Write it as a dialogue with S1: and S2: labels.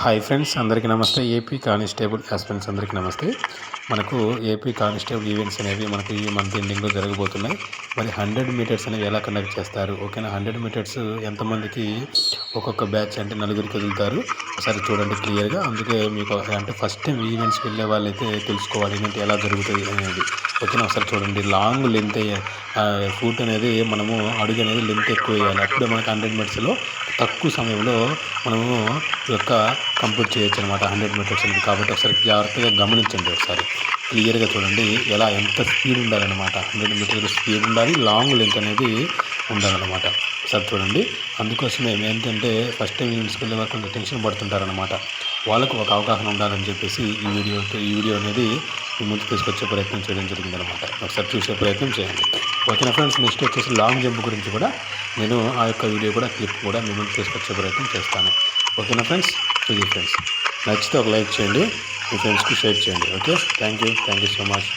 S1: Hi friends అందరికీ నమస్తే. AP constable aspirants అందరికీ నమస్తే. మనకు ఏపీ కానిస్టేబుల్ ఈవెంట్స్ అనేవి మనకు ఈ మంత్ ఎండింగ్లో జరగబోతున్నాయి. మరి హండ్రెడ్ మీటర్స్ అనేవి ఎలా కండక్ట్ చేస్తారు? ఓకేనా? హండ్రెడ్ మీటర్స్ ఎంతమందికి ఒక్కొక్క బ్యాచ్ అంటే నలుగురికి వదులుతారు? ఒకసారి చూడండి క్లియర్గా. అందుకే మీకు అంటే ఫస్ట్ టైం ఈవెంట్స్కి వెళ్ళే వాళ్ళైతే తెలుసుకోవాలి. ఏంటంటే ఎలా జరుగుతుంది అనేది. ఓకేనా? ఒకసారి చూడండి. లాంగ్ లెంత్ ఫుట్ అనేది మనము అడుగు అనేది లెంత్ ఎక్కువ వేయాలి. అప్పుడే మనకి హండ్రెడ్ మీటర్స్లో తక్కువ సమయంలో మనము ఈ యొక్క కంప్లీట్ చేయొచ్చు అనమాట హండ్రెడ్ మీటర్స్ అనేది. కాబట్టి ఒకసారి జాగ్రత్తగా గమనించండి ఒకసారి. క్లియర్గా చూడండి ఎలా ఎంత స్పీడ్ ఉండాలన్నమాట. హండ్రెడ్ మీటర్స్ స్పీడ్ ఉండాలి లాంగ్ లెంత్ అనేది ఉండాలన్నమాట. ఒకసారి చూడండి. అందుకోసమే ఏంటంటే ఫస్ట్ టైం యూనిట్స్కి వెళ్ళే వారు కొంచెం టెన్షన్ పడుతుంటారనమాట వాళ్ళకు ఒక అవగాహన ఉండాలని చెప్పేసి ఈ వీడియో ఈ వీడియో అనేది మీ ముందు తీసుకొచ్చే ప్రయత్నం చేయడం జరిగిందనమాట ఒకసారి చూసే ప్రయత్నం చేయండి. ఓకేనా ఫ్రెండ్స్? నెక్స్ట్ వచ్చేసి లాంగ్ జంప్ గురించి కూడా నేను ఆ యొక్క వీడియో కూడా క్లిప్ కూడా మీ ముందు తీసుకొచ్చే ప్రయత్నం చేస్తాను. ఓకేనా ఫ్రెండ్స్? ఇది ఫ్రెండ్స్. నచ్చితే ఒక లైక్ చేయండి. మీ ఫ్రెండ్స్కి షేర్ చేయండి. Okay? Thank you thank you so much.